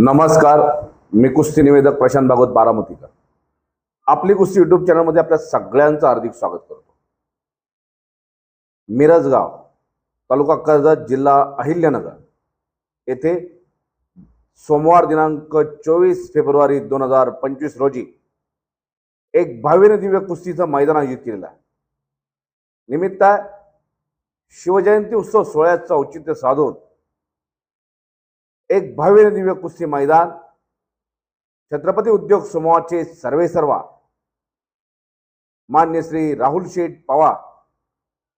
नमस्कार मी कुस्ती निवेदक प्रशांत भागवत बारामतीकर. आपली कुस्ती युट्यूब चॅनलमध्ये आपल्या सगळ्यांचं हार्दिक स्वागत करतो. मिरजगाव तालुका कर्जत जिल्हा अहिल्यानगर येथे सोमवार दिनांक चोवीस फेब्रुवारी दोन हजार पंचवीस रोजी एक भावीने दिव्य कुस्तीचं मैदान आयोजित केलेलं आहे. निमित्त शिवजयंती उत्सव सोहळ्याचं औचित्य साधून एक भव्य दिव्य कुस्ती मैदान. छत्रपती उद्योग समूहाचे सर्वे सर्वा. मान्य श्री राहुल शेठ पवार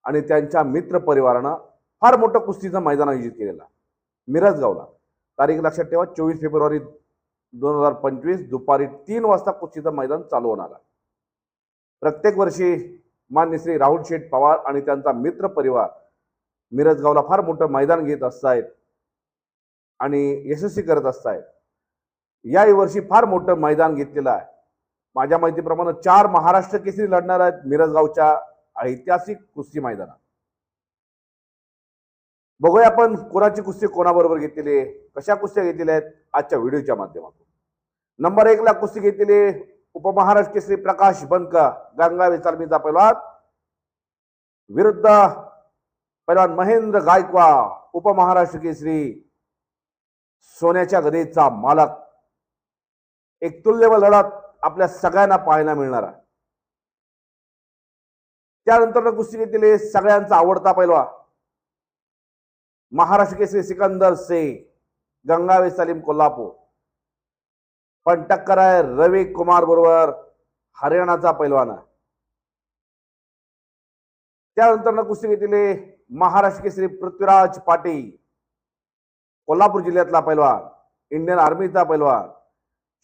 आणि त्यांच्या मित्र परिवारानं फार मोठं कुस्तीचं मैदान आयोजित केलेलं. मिरजगावला. तारीख लक्षात ठेवा चोवीस फेब्रुवारी दोन हजार पंचवीस दुपारी तीन वाजता कुस्तीचं मैदान चालू होणार आहे. प्रत्येक वर्षी मान्य श्री राहुल शेठ पवार आणि त्यांचा मित्र परिवार मिरजगावला फार मोठं मैदान घेत असतायत. आणि यशस्वी करत असतायत. याही वर्षी फार मोठं मैदान घेतलेलं आहे. माझ्या माहितीप्रमाणे चार महाराष्ट्र केसरी लढणार आहेत मिरजगावच्या ऐतिहासिक कुस्ती मैदानात. बघूया आपण कोणाची कुस्ती कोणाबरोबर घेतलेली आहे कशा कुस्त्या घेतलेल्या आहेत आजच्या व्हिडिओच्या माध्यमातून. नंबर एक ला कुस्ती घेतलेली उपमहाराष्ट्र केसरी प्रकाश बनका गंगा चालमीचा पैलवान. विरुद्ध पैलवान महेंद्र गायकवा उपमहाराष्ट्र केसरी सोन्याच्या गदेचा मालक. एक तुल्यबळ लढत आपल्या सगळ्यांना पाहायला मिळणार त्यानंतर कुस्ती सगळ्यांचा आवडता पैलवा महाराष्ट्र केसरी सिकंदर से गंगावे सलीम कोल्हापूर. पण टक्कर आहे रवी कुमार बरोबर हरियाणाचा पैलवान त्यानंतर कुस्ती घेतलेले महाराष्ट्र केसरी पृथ्वीराज पाटील. कोल्हापूर जिल्ह्यातला पैलवान इंडियन आर्मीचा पैलवान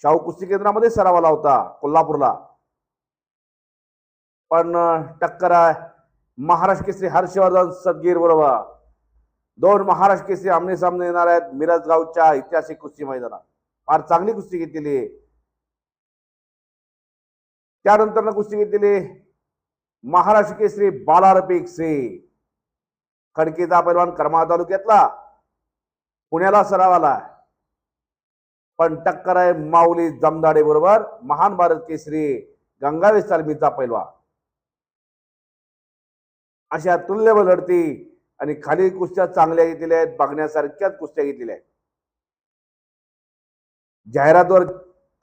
शाहू कुस्ती केंद्रामध्ये सरावाला होता कोल्हापूरला. पण टक्कर आहे. महाराष्ट्र केसरी हर्षवर्धन सदगीर बरोबर. दोन महाराष्ट्र केसरी आमने सामने येणार आहेत मिरज गावच्या ऐतिहासिक कुस्ती मैदानात. फार चांगली कुस्ती घेतलेली त्यानंतर कुस्ती घेतलेली महाराष्ट्र केसरी बालारपिक सिंग. खडकेचा पैलवान करमाळ तालुक्यातला. पुण्याला सराव आला पण टक्कर आहे माऊली जमदाडे बरोबर. महान भारत केसरी गंगावेश तालमीचा पैलवा. अशा तुल्यबळ लढती आणि खाली कुस्त्या चांगल्या घेतलेल्या आहेत बघण्यासारख्याच कुस्त्या घेतलेल्या आहेत. जाहिरातवर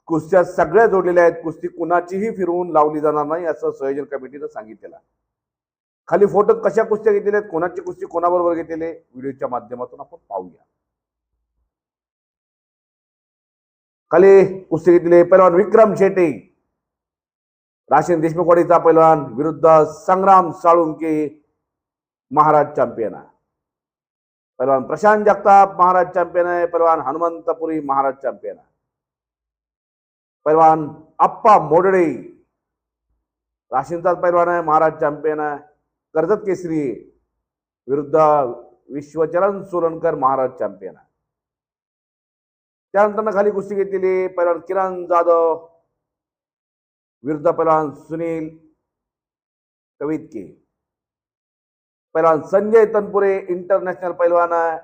कुस्त्या सगळ्या जोडलेल्या आहेत. कुस्ती कुणाचीही फिरवून लावली जाणार नाही असं संयोजन कमिटीनं सांगितलेलं. खाली फोटो कशा कुस्त्या घेतलेल्या आहेत कोणाची कुस्ती कोणाबरोबर घेतलेली व्हिडिओच्या माध्यमातून आपण पाहूया. खाली कुस्ती घेतलेले पैलवान विक्रम शेटे राशन देशमुखवाडीचा पैलवान विरुद्ध संग्राम साळुंके महाराज चॅम्पियन आहे. पैलवान प्रशांत जगताप महाराज चॅम्पियन आहे पैलवान हनुमंतपुरी महाराज चॅम्पियन आहे. पैलवान अप्पा मोडडे राशींचाच पैलवान आहे महाराज चॅम्पियन आहे. कर्जत केसरी विरुद्ध विश्वचरण सोलनकर महाराज चॅम्पियन आहे. त्यानंतर खाली कुस्ती घेतलेली पैलवान किरण जाधव विरुद्ध पहिलवान सुनील कवितके पहिलवान संजय तनपुरे इंटरनॅशनल पैलवान आहे.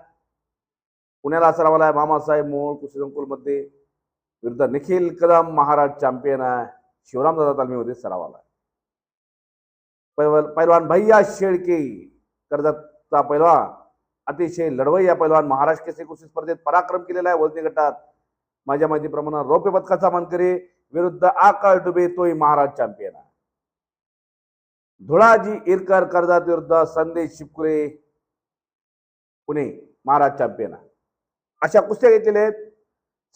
पुण्याला सरावाला आहे मामासाहेब मोळ कुस्ती संकुलमध्ये. विरुद्ध निखिल कदम महाराज चॅम्पियन आहे. शिवरामदादा तालमीमध्ये सरावाला आहे. पैलवान पैलवान भैया शेळके कर्जतचा पैलवान अतिशय लढवय्या पैलवान महाराष्ट्र केसरी कुस्ती स्पर्धेत पराक्रम केलेला आहे वजनी गटात. माझ्या माहितीप्रमाणे रौप्य पदकाचा मानकरी विरुद्ध आकाश डुबे तोही महाराज चॅम्पियन आहे. धुळाजी इरकर कर्जात विरुद्ध संदेश शिपकुरे पुणे महाराज चॅम्पियन आहे. अशा कुस्त्या घेतलेल्या आहेत.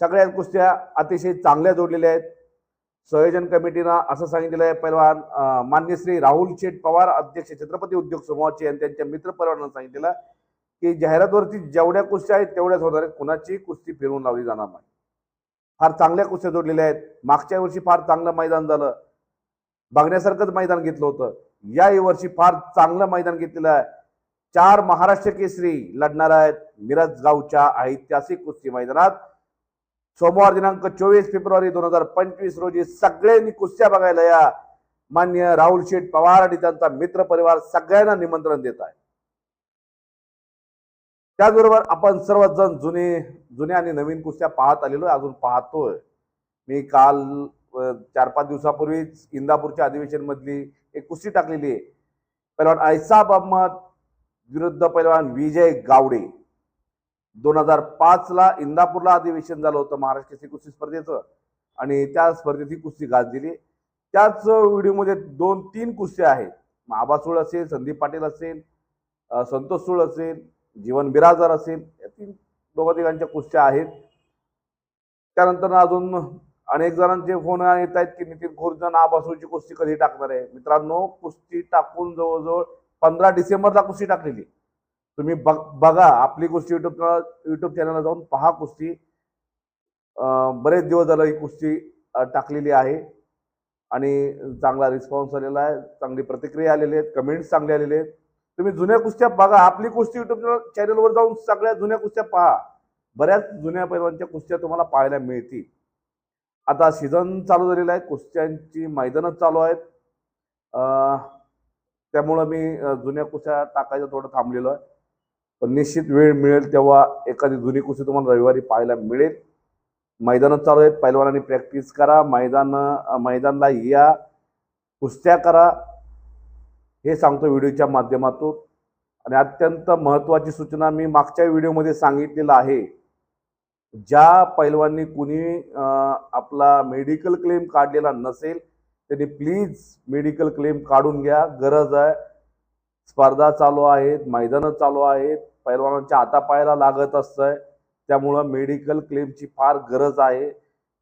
सगळ्या कुस्त्या अतिशय चांगल्या जोडलेल्या आहेत. संयोजन कमिटीनं असं सांगितलेलं आहे पैलवान मान्य श्री राहुल शेठ पवार अध्यक्ष छत्रपती उद्योग समूहाचे आणि त्यांच्या मित्र सांगितलेलं की जाहिरातवरती जेवढ्या कुस्त्या आहेत तेवढ्याच होणार आहेत. कुणाची कुस्ती फिरवून लावली जाणार नाही. फार चांगल्या कुस्त्या जोडलेल्या आहेत. मागच्या वर्षी फार चांगलं मैदान झालं. बघण्यासारखंच मैदान घेतलं होतं. याही वर्षी फार चांगलं मैदान घेतलेलं आहे. चार महाराष्ट्र केसरी लढणार आहेत. मिरज गावच्या ऐतिहासिक कुस्ती मैदानात. सोमवार दिनांक चोवीस फेब्रुवारी दोन हजार पंचवीस रोजी सगळ्यांनी कुस्त्या बघायला या मान्य राहुल शेठ पवार आणि त्यांचा मित्र परिवार सगळ्यांना निमंत्रण देत आहे. त्याचबरोबर आपण सर्वजण जुने जुन्या आणि नवीन कुस्त्या पाहत आलेलो आहे, अजून पाहतोय. मी काल चार पाच दिवसापूर्वीच इंदापूरच्या अधिवेशनमधली एक कुस्ती टाकलेली आहे. पैलवान ऐसाब अहमद विरुद्ध पैलवान विजय गावडे. दोन हजार पाच ला इंदापूरला अधिवेशन झालं होतं महाराष्ट्राची कुस्ती स्पर्धेचं. आणि त्या स्पर्धेत ही कुस्ती गाजलेली त्याच व्हिडिओमध्ये दोन तीन कुस्त्या आहेत. आबा सुळ असेल संदीप पाटील असेल संतोष सुळ असेल जीवन बिराजदार असेल या तीन दोघं तिघांच्या कुस्त्या आहेत. त्यानंतर अजून अनेक जणांचे फोन येत आहेत की नितीन खोरजण नाबासूची कुस्ती कधी टाकणार आहे? मित्रांनो कुस्ती टाकून जवळजवळ पंधरा डिसेंबरला कुस्ती टाकलेली तुम्ही बघ बघा आपली कुस्ती युट्यूब युट्यूब चॅनलला जाऊन पहा कुस्ती. बरेच दिवस झालं ही कुस्ती टाकलेली आहे. आणि चांगला रिस्पॉन्स आलेला आहे चांगली प्रतिक्रिया आलेली आहेत कमेंट्स चांगले आलेले आहेत. तुम्ही जुन्या कुस्त्या बघा. आपली कुस्ती युट्यूब चॅनलवर जाऊन सगळ्या जुन्या कुस्त्या पहा. बऱ्याच जुन्या पैलवानच्या कुस्त्या तुम्हाला पाहायला मिळतील. आता सीझन चालू झालेला आहे. कुस्त्यांची मैदानच चालू आहेत. त्यामुळं मी जुन्या कुस्त्या टाकायचं थोडं थांबलेलो आहे. पण निश्चित वेळ मिळेल तेव्हा एखादी जुनी कुस्ती तुम्हाला रविवारी पाहायला मिळेल. मैदानं चालू आहेत. पैलवानांनी प्रॅक्टिस करा. मैदान मैदानला या. कुस्त्या करा. हे सांगतो व्हिडिओच्या माध्यमातून. आणि अत्यंत महत्त्वाची सूचना मी मागच्या व्हिडिओमध्ये सांगितलेलं आहे. ज्या पैलवांनी कुणी आपला मेडिकल क्लेम काढलेला नसेल त्यांनी प्लीज मेडिकल क्लेम काढून घ्या. गरज आहे. स्पर्धा चालू आहेत मैदानं चालू आहेत. पैलवानांच्या हातापायाला लागत असतंय. त्यामुळं मेडिकल क्लेमची फार गरज आहे.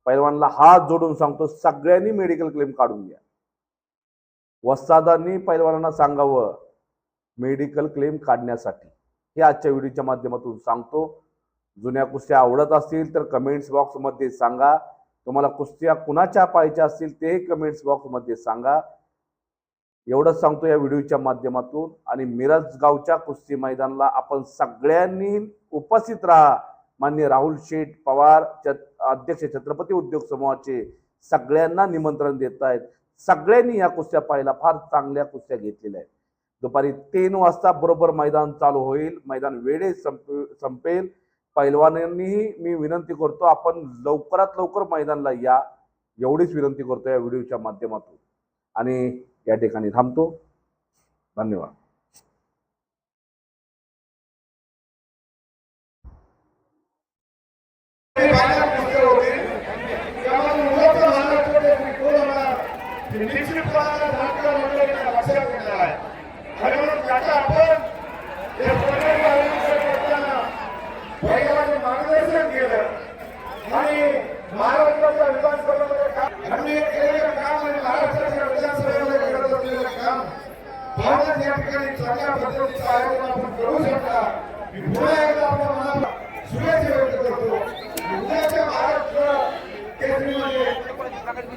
पैलवानला हात जोडून सांगतो सगळ्यांनी मेडिकल क्लेम काढून घ्या. वस्तादांनी पैलवानांना सांगावं मेडिकल क्लेम काढण्यासाठी. हे आजच्या व्हिडिओच्या माध्यमातून सांगतो. जुन्या कुस्त्या आवडत असतील तर कमेंट्स बॉक्समध्ये सांगा. तुम्हाला कुस्त्या कुणाच्या पाहायच्या असतील ते कमेंट्स बॉक्समध्ये सांगा. एवढंच सांगतो या व्हिडिओच्या माध्यमातून. आणि मिरज गावच्या कुस्ती मैदानाला आपण सगळ्यांनी उपस्थित राहा. मान्य राहुल शेठ पवार अध्यक्ष छत्रपती उद्योग समूहाचे सगळ्यांना निमंत्रण देत आहेत. सगळ्यांनी या कुस्त्या पाहायला फार चांगल्या कुस्त्या घेतलेल्या आहेत. दुपारी तीन वाजता बरोबर मैदान चालू होईल. मैदान वेळेत संपे संपेल. पैलवानांनीही मी विनंती करतो आपण लवकरात लवकर मैदानला या. एवढीच विनंती करतो या व्हिडिओच्या माध्यमातून. आणि या ठिकाणी थांबतो. धन्यवाद. मार्गदर्शन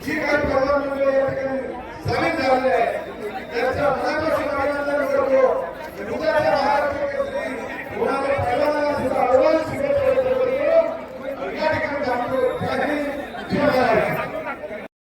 जी काय प्रॉब्लेम झाले त्याचा